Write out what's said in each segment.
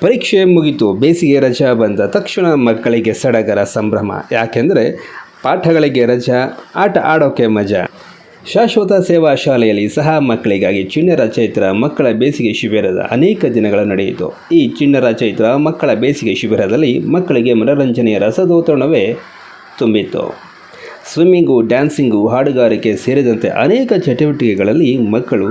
ಪರೀಕ್ಷೆ ಮುಗಿತು, ಬೇಸಿಗೆ ರಜಾ ಬಂದ ತಕ್ಷಣ ಮಕ್ಕಳಿಗೆ ಸಡಗರ ಸಂಭ್ರಮ. ಯಾಕೆಂದರೆ ಪಾಠಗಳಿಗೆ ರಜಾ, ಆಟ ಆಡೋಕೆ ಮಜಾ. ಶಾಶ್ವತ ಸೇವಾ ಶಾಲೆಯಲ್ಲಿ ಸಹ ಮಕ್ಕಳಿಗಾಗಿ ಚಿಣ್ಣರ ಚೈತ್ರ ಮಕ್ಕಳ ಬೇಸಿಗೆ ಶಿಬಿರದ ಅನೇಕ ದಿನಗಳು ನಡೆಯಿತು. ಈ ಚಿಣ್ಣರ ಚೈತ್ರ ಮಕ್ಕಳ ಬೇಸಿಗೆ ಶಿಬಿರದಲ್ಲಿ ಮಕ್ಕಳಿಗೆ ಮನರಂಜನೆಯ ರಸದೋತರಣವೇ ತುಂಬಿತ್ತು. ಸ್ವಿಮ್ಮಿಂಗು, ಡ್ಯಾನ್ಸಿಂಗು, ಹಾಡುಗಾರಿಕೆ ಸೇರಿದಂತೆ ಅನೇಕ ಚಟುವಟಿಕೆಗಳಲ್ಲಿ ಮಕ್ಕಳು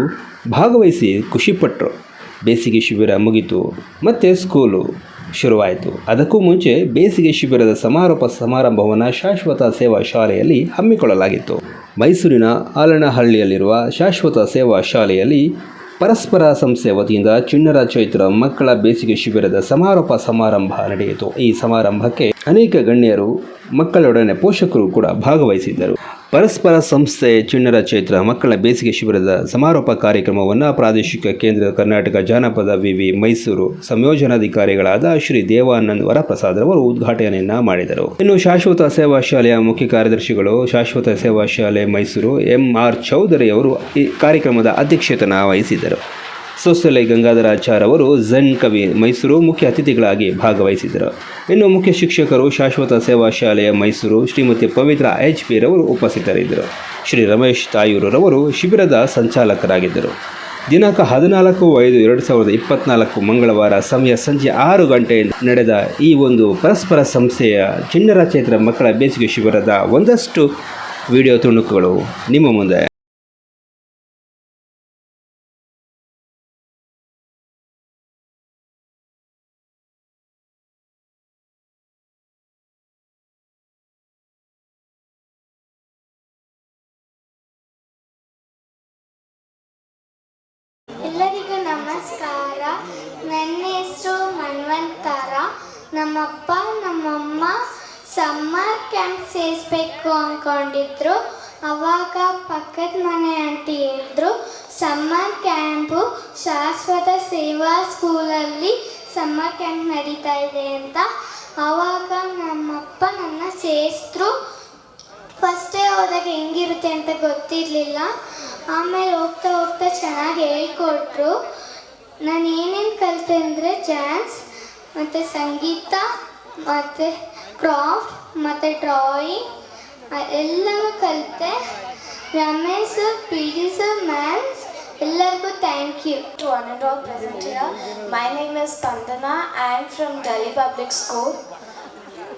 ಭಾಗವಹಿಸಿ ಖುಷಿಪಟ್ಟರು ಬೇಸಿಗೆ ಶಿಬಿರ ಮುಗಿತು ಮತ್ತು ಸ್ಕೂಲು ಶುರುವಾಯಿತು. ಅದಕ್ಕೂ ಮುಂಚೆ ಬೇಸಿಗೆ ಶಿಬಿರದ ಸಮಾರೋಪ ಸಮಾರಂಭವನ್ನು ಶಾಶ್ವತ ಸೇವಾ ಶಾಲೆಯಲ್ಲಿ ಹಮ್ಮಿಕೊಳ್ಳಲಾಗಿತ್ತು. ಮೈಸೂರಿನ ಆಲನಹಳ್ಳಿಯಲ್ಲಿರುವ ಶಾಶ್ವತ ಸೇವಾ ಶಾಲೆಯಲ್ಲಿ ಪರಸ್ಪರ ಸಂಸ್ಥೆ ವತಿಯಿಂದ ಚಿಣ್ಣರ ಚೈತ್ರ ಮಕ್ಕಳ ಬೇಸಿಗೆ ಶಿಬಿರದ ಸಮಾರೋಪ ಸಮಾರಂಭ ನಡೆಯಿತು. ಈ ಸಮಾರಂಭಕ್ಕೆ ಅನೇಕ ಗಣ್ಯರು, ಮಕ್ಕಳೊಡನೆ ಪೋಷಕರು ಕೂಡ ಭಾಗವಹಿಸಿದ್ದರು. ಪರಸ್ಪರ ಸಂಸ್ಥೆ ಚಿಣ್ಣರ ಚೈತ್ರ ಮಕ್ಕಳ ಬೇಸಿಗೆ ಶಿಬಿರದ ಸಮಾರೋಪ ಕಾರ್ಯಕ್ರಮವನ್ನು ಪ್ರಾದೇಶಿಕ ಕೇಂದ್ರ ಕರ್ನಾಟಕ ಜಾನಪದ ವಿವಿ ಮೈಸೂರು ಸಂಯೋಜನಾಧಿಕಾರಿಗಳಾದ ಶ್ರೀ ದೇವಾನಂದ್ ವರಪ್ರಸಾದ್ ಅವರು ಉದ್ಘಾಟನೆಯನ್ನ ಮಾಡಿದರು. ಇನ್ನು ಶಾಶ್ವತ ಸೇವಾ ಶಾಲೆಯ ಮುಖ್ಯ ಕಾರ್ಯದರ್ಶಿಗಳು ಶಾಶ್ವತ ಸೇವಾ ಶಾಲೆ ಮೈಸೂರು ಎಂ ಆರ್ ಚೌಧರಿ ಅವರು ಈ ಕಾರ್ಯಕ್ರಮದ ಅಧ್ಯಕ್ಷತೆಯನ್ನು ವಹಿಸಿದ್ದರು. ಸೋಸಲೆ ಗಂಗಾಧರಾಚಾರ್ ಅವರು ಝನ್ ಕವಿ ಮೈಸೂರು ಮುಖ್ಯ ಅತಿಥಿಗಳಾಗಿ ಭಾಗವಹಿಸಿದ್ದರು ಇನ್ನು ಮುಖ್ಯ ಶಿಕ್ಷಕರು ಶಾಶ್ವತ ಸೇವಾ ಶಾಲೆಯ ಮೈಸೂರು ಶ್ರೀಮತಿ ಪವಿತ್ರ ಎಚ್ ಪಿ ರವರು ಉಪಸ್ಥಿತರಿದ್ದರು. ಶ್ರೀ ರಮೇಶ್ ತಾಯೂರುರವರು ಶಿಬಿರದ ಸಂಚಾಲಕರಾಗಿದ್ದರು. ದಿನಾಂಕ ಹದಿನಾಲ್ಕು ಐದು ಎರಡು ಸಾವಿರದ ಇಪ್ಪತ್ನಾಲ್ಕು ಮಂಗಳವಾರ ಸಮಯ ಸಂಜೆ ಆರು ಗಂಟೆಯಿಂದ ನಡೆದ ಈ ಒಂದು ಪರಸ್ಪರ ಸಂಸ್ಥೆಯ ಚಿಣ್ಣರ ಚೇತ್ರ ಮಕ್ಕಳ ಬೇಸಿಗೆ ಶಿಬಿರದ ಒಂದಷ್ಟು ವಿಡಿಯೋ ತುಣುಕುಗಳು ನಿಮ್ಮ ಮುಂದೆ. ನಮಸ್ಕಾರ. ನನ್ನ ಹೆಸರು ಮನ್ವಂತರ. ನಮ್ಮಪ್ಪ, ನಮ್ಮಮ್ಮ ಸಮ್ಮರ್ ಕ್ಯಾಂಪ್ ಸೇರಿಸ್ಬೇಕು ಅಂದ್ಕೊಂಡಿದ್ರು ಅವಾಗ ಪಕ್ಕದ ಮನೆ ಆಂಟಿ ಹೇಳಿದ್ರು ಸಮ್ಮರ್ ಕ್ಯಾಂಪು ಶಾಶ್ವತ ಸೇವಾ ಸ್ಕೂಲಲ್ಲಿ ಸಮ್ಮರ್ ಕ್ಯಾಂಪ್ ನಡೀತಾ ಇದೆ ಅಂತ. ಆವಾಗ ನಮ್ಮಪ್ಪ ನನ್ನ ಸೇರಿಸಿದ್ರು. ಫಸ್ಟೇ ಹೋದಾಗ ಹೆಂಗಿರುತ್ತೆ ಅಂತ ಗೊತ್ತಿರಲಿಲ್ಲ. ಆಮೇಲೆ ಹೋಗ್ತಾ ಹೋಗ್ತಾ ಚೆನ್ನಾಗಿ ಹೇಳ್ಕೊಟ್ರು. ನಾನು ಏನೇನು ಕಲಿತೆ ಅಂದರೆ ಡ್ಯಾನ್ಸ್ ಮತ್ತು ಸಂಗೀತ ಮತ್ತು ಕ್ರಾಫ್ಟ್ ಮತ್ತು ಡ್ರಾಯಿಂಗ್ ಎಲ್ಲನೂ ಕಲಿತೆ Ramesh sir P D sir ma'ams ಎಲ್ಲರಿಗೂ thank you to one and all present here. My name is Tandana. I am from Delhi Public School.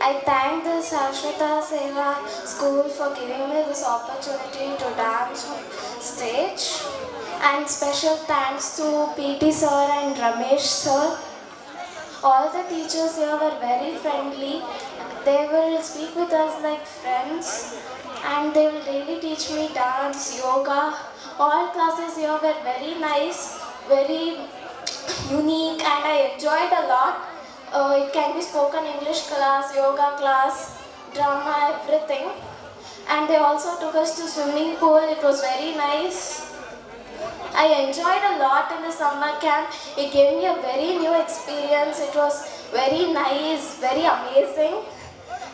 I thank the Shashwata Seva School for giving me this opportunity to dance on stage. And special thanks to PT sir and Ramesh sir. All the teachers here were very friendly. They will speak with us like friends and they will really teach me dance, yoga. All classes here were very nice, very unique, and I enjoyed a lot. Uh, it can be spoken English class, yoga class, drama, everything. And they also took us to swimming pool. It was very nice. I enjoyed a lot in the summer camp. It gave me a very new experience. It was very nice, very amazing.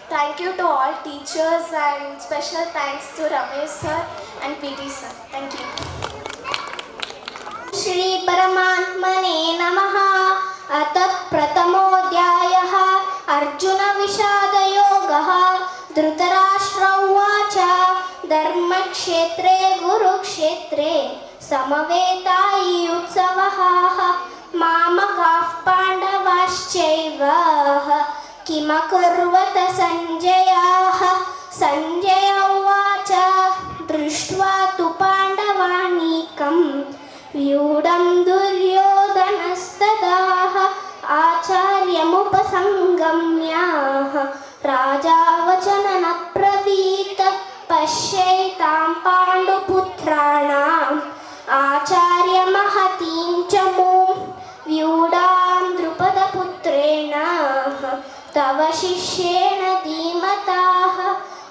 Thank you to all teachers and special thanks to Ramesh sir and PT sir. Thank you. Shri Paramatmane Namaha Atat Pratamodhyayah Arjuna Vishada Vishadayogaha Dhritarashtra Uvacha Guru Gurukshetre समवेतायि उत्सवः। मामकाः पाण्डवाश्चैव। किमकुर्वत सञ्जयाः? सञ्जय उवाच। दृष्ट्वा तु पाण्डवानीकं व्यूढं दुर्योधनस्तदाः। आचार्यमुपसङ्गम्याः राजावच शिष्येण धीमताः।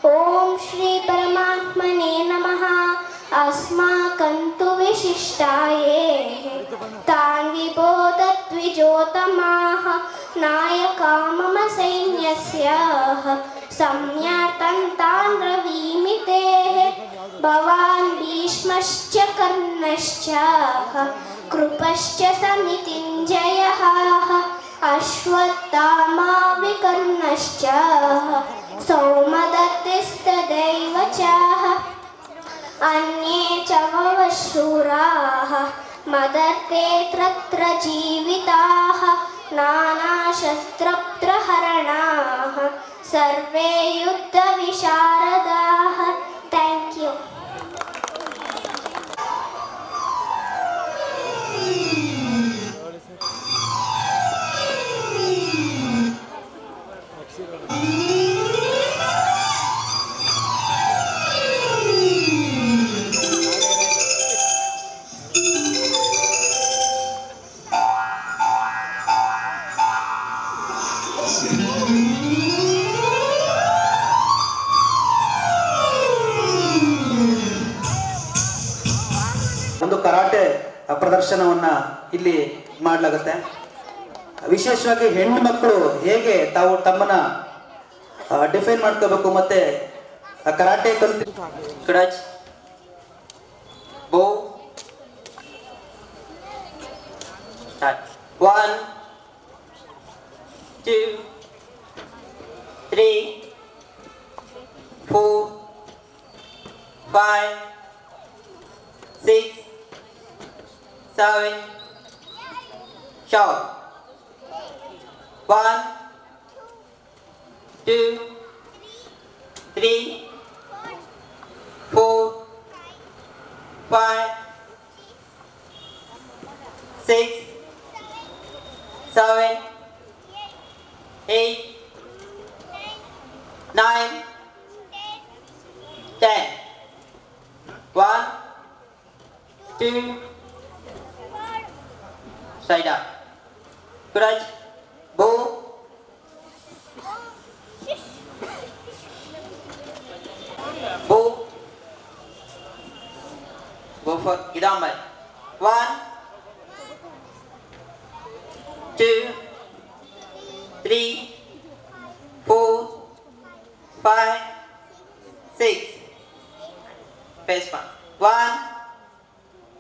ॐ श्रीपरमात्मने नमः। अस्माकं तु विशिष्टाये। तान् विबोधद्विजोतमाः नायका मम सैन्यस्य। सम्यातं तान् रवीमितेः भवान् भीष्मश्च कर्णश्च। कृपश्च समितिञ्जयः अश्वत्थामा विकर्णश्च सौमदत्तिस्तदैव च अन्ये च ववशूराः मदर्ते तत्र जीविताः नानाशस्त्रप्रहरणाः। सर्वे युद्धविशारदाः ಪ್ರದರ್ಶನವನ್ನ ಇಲ್ಲಿ ಮಾಡಲಾಗುತ್ತೆ. ವಿಶೇಷವಾಗಿ ಹೆಣ್ಣು ಮಕ್ಕಳು ಹೇಗೆ ತಾವು ತಮ್ಮನ್ನ ಡಿಫೈನ್ ಮಾಡ್ಕೋಬೇಕು ಮತ್ತೆ ಕರಾಟೆ ಕಲಿತು crutch, bow, one two three four five six, seven, shout. One, two, three, four, five, six, seven, eight, nine, ten. One, two, up. Crutch, bow, bow. Go for Five. Six. Face one. One,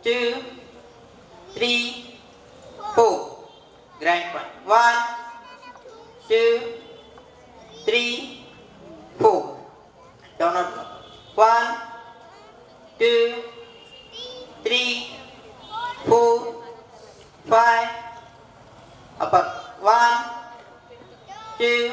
two, three, four. Grand one. One, two, three, four. Downward one. One, two, three, four, five, upper. One, two,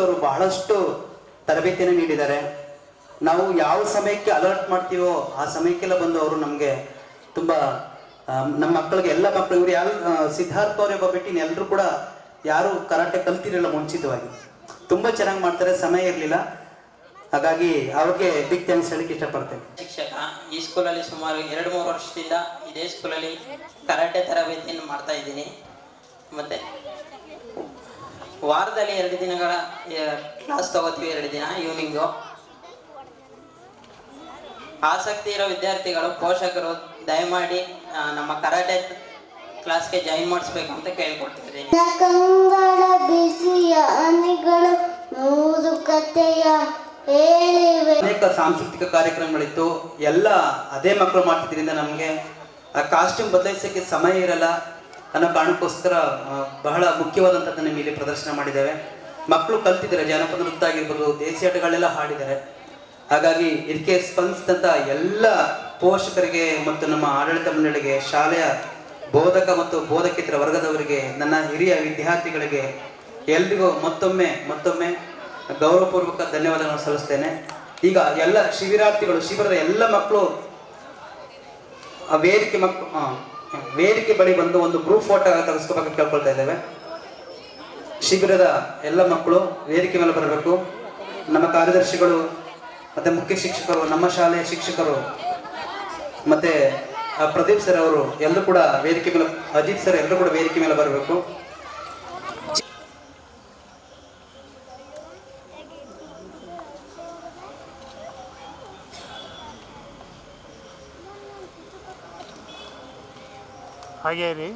ಅವರು ಬಹಳಷ್ಟು ತರಬೇತಿಯನ್ನು ನೀಡಿದ್ದಾರೆ. ನಾವು ಯಾವ ಸಮಯಕ್ಕೆ alert ಮಾಡ್ತೀವೋ ಆ ಸಮಯಕ್ಕೆಲ್ಲ ಬಂದು ಅವರು ನಮಗೆ ತುಂಬ ನಮ್ಮ ಮಕ್ಕಳಿಗೆ, ಎಲ್ಲ ಮಕ್ಕಳು, ಇವರು ಯಾರು ಸಿದ್ಧಾರ್ಥ ಅವರೇ ಒಬ್ಬ ಎಲ್ಲರೂ ಕೂಡ ಯಾರು ಕರಾಟೆ ಕಲ್ತಿರಲಿಲ್ಲ ಮುಂಚಿತವಾಗಿ. ತುಂಬ ಚೆನ್ನಾಗಿ ಮಾಡ್ತಾರೆ, ಸಮಯ ಇರಲಿಲ್ಲ. ಹಾಗಾಗಿ ಅವ್ರಿಗೆ ಬಿಗ್ ಥ್ಯಾಂಕ್ಸ್ ಹೇಳಕ್ಕೆ ಇಷ್ಟಪಡ್ತೇನೆ. ಶಿಕ್ಷಕ, ಈ ಸ್ಕೂಲಲ್ಲಿ ಸುಮಾರು ಎರಡು ಮೂರು ವರ್ಷದಿಂದ ಇದೇ ಸ್ಕೂಲಲ್ಲಿ ಕರಾಟೆ ತರಬೇತಿಯನ್ನು ಮಾಡ್ತಾ ಇದ್ದೀನಿ. ಮತ್ತು ವಾರದಲ್ಲಿ ಎರಡು ದಿನಗಳ ಕ್ಲಾಸ್ ತಗೋತೀವಿ ಎರಡು ದಿನ ಈವ್ನಿಂಗು ಆಸಕ್ತಿ ಇರೋ ವಿದ್ಯಾರ್ಥಿಗಳು ಪೋಷಕರು ದಯಮಾಡಿ ನಮ್ಮ ಕರಾಟೆ ಕ್ಲಾಸ್ಗೆ ಜಾಯಿನ್ ಮಾಡಿಸ್ಬೇಕು ಅಂತ ಕೇಳ್ಕೊಡ್ತಿದ್ದೀನಿ. ಅನೇಕ ಸಾಂಸ್ಕೃತಿಕ ಕಾರ್ಯಕ್ರಮಗಳಿತ್ತು. ಎಲ್ಲ ಅದೇ ಮಕ್ಕಳು ಮಾಡ್ತಿದ್ರಿಂದ ನಮಗೆ ಆ ಕಾಸ್ಟ್ಯೂಮ್ ಬದಲಾಯಿಸೋಕ್ಕೆ ಸಮಯ ಇರಲ್ಲ. ಅನ್ನೋ ಕಾರಣಕ್ಕೋಸ್ಕರ ಬಹಳ ಮುಖ್ಯವಾದಂಥದ್ದನ್ನು ಮೇಲೆ ಪ್ರದರ್ಶನ ಮಾಡಿದ್ದೇವೆ. ಮಕ್ಕಳು ಕಲ್ತಿದ್ದಾರೆ, ಜಾನಪದ ನೃತ್ಯ ಆಗಿರ್ಬೋದು, ದೇಸಿ ಆಟಗಳೆಲ್ಲ ಹಾಡಿದ್ದಾರೆ. ಹಾಗಾಗಿ ಇದಕ್ಕೆ ಸ್ಪಂದಿಸಿದಂಥ ಎಲ್ಲ ಪೋಷಕರಿಗೆ ಮತ್ತು ನಮ್ಮ ಆಡಳಿತ ಮಂಡಳಿಗೆ, ಶಾಲೆಯ ಬೋಧಕ ಮತ್ತು ಬೋಧಕೇತರ ವರ್ಗದವರಿಗೆ, ನನ್ನ ಹಿರಿಯ ವಿದ್ಯಾರ್ಥಿಗಳಿಗೆ ಎಲ್ರಿಗೂ ಮತ್ತೊಮ್ಮೆ ಮತ್ತೊಮ್ಮೆ ಗೌರವಪೂರ್ವಕ ಧನ್ಯವಾದಗಳನ್ನು ಸಲ್ಲಿಸ್ತೇನೆ. ಈಗ ಎಲ್ಲ ಶಿಬಿರಾರ್ಥಿಗಳು, ಶಿಬಿರದ ಎಲ್ಲ ಮಕ್ಕಳು ವೇದಿಕೆ ಮಕ್ಕಳು ವೇದಿಕೆ ಬಳಿ ಬಂದು ಒಂದು ಗ್ರೂಪ್ ಫೋಟೋ ತೆಗೆಸ್ಕೋಬೇಕು ಕೇಳ್ಕೊಳ್ತಾ ಇದ್ದೇವೆ. ಶಿಬಿರದ ಎಲ್ಲ ಮಕ್ಕಳು ವೇದಿಕೆ ಮೇಲೆ ಬರಬೇಕು. ನಮ್ಮ ಕಾರ್ಯದರ್ಶಿಗಳು ಮತ್ತೆ ಮುಖ್ಯ ಶಿಕ್ಷಕರು, ನಮ್ಮ ಶಾಲೆಯ ಶಿಕ್ಷಕರು, ಮತ್ತೆ ಪ್ರದೀಪ್ ಸರ್ ಅವರು ಎಲ್ಲರೂ ಕೂಡ ವೇದಿಕೆ ಮೇಲೆ, ಅಜಿತ್ ಸರ್ ಎಲ್ಲರೂ ಕೂಡ ವೇದಿಕೆ ಮೇಲೆ ಬರಬೇಕು. ಹಾಗೆ ರೀ